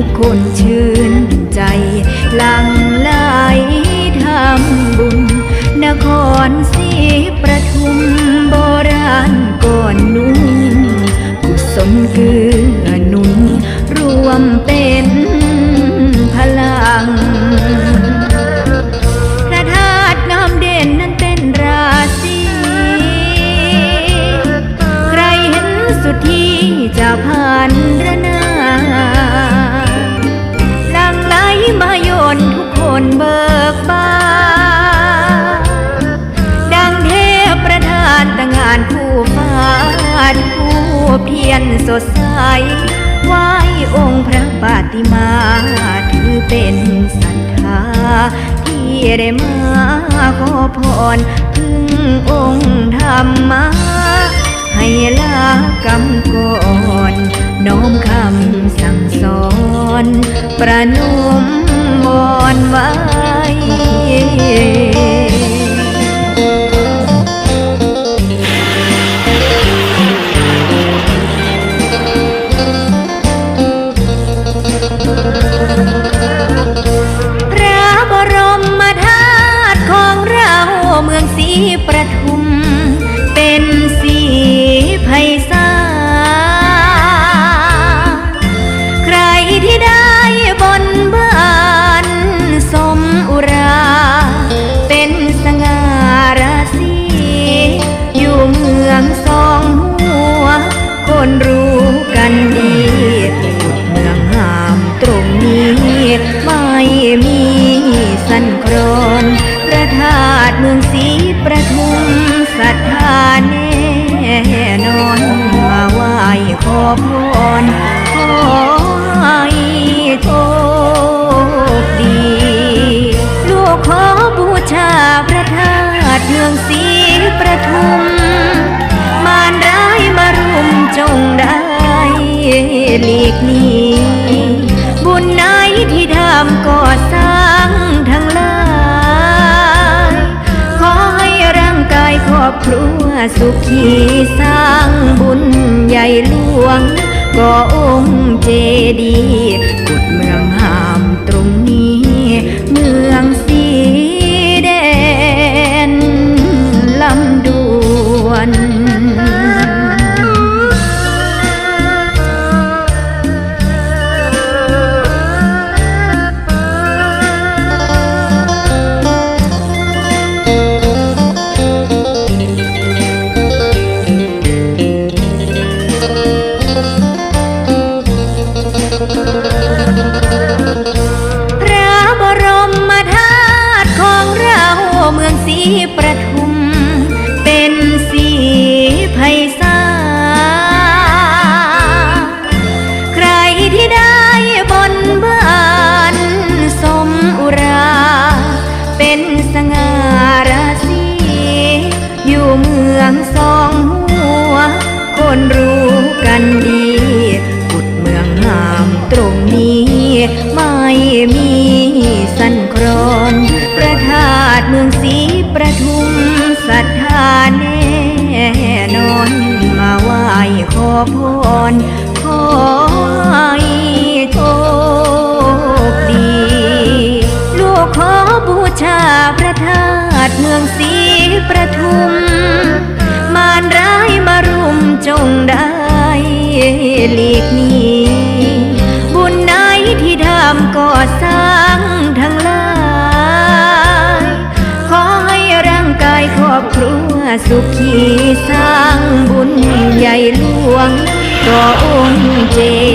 ทุกคนชื่นใจ หลังไหลทำบุญ นครศรีประทุมโบราณก่อนนุ่นกุศลเกื้อหนุน รวมเป็นพลัง พระธาตุงามเด่นนั้นเป็นราศีใครเห็นสุดที่จะผ่านระนา ปาติมาถือเป็นศรัทธา ที่ได้มาขอพร พึ่งองค์ธรรมะให้ลากรรมก่อนน้อมคำสั่งสอน ประนมวอนว่า ไพศ พรขอให้โชคดี ลูกขอบูชาพระธาตุเมืองศรีประทุม มารร้ายมารุมจงได้หลีกหนีบุญไหนที่ทำก่อสร้างทั้งหลาย ขอให้ร่างกายครอบครัวสุขีสร้างบุญใหญ่หลวง ก็องค์เจดีย์ ประทุม เป็นสีไพศาลใครที่ได้บนบานสมอุรา เป็นสง่าราศีอยู่เมืองสองหัว คนรู้กันนดี กุดเมืองงามตรงนี้ไม่มี พรขอให้โชคดี ลูกขอบูชาพระธาตุเมืองศรีประทุม มารร้ายมารุมจงได้หลีกหนีบุญไหนที่ทำก่อสร้างทั้งหลาย ขอให้ร่างกายครอบครัวสุขีสา ง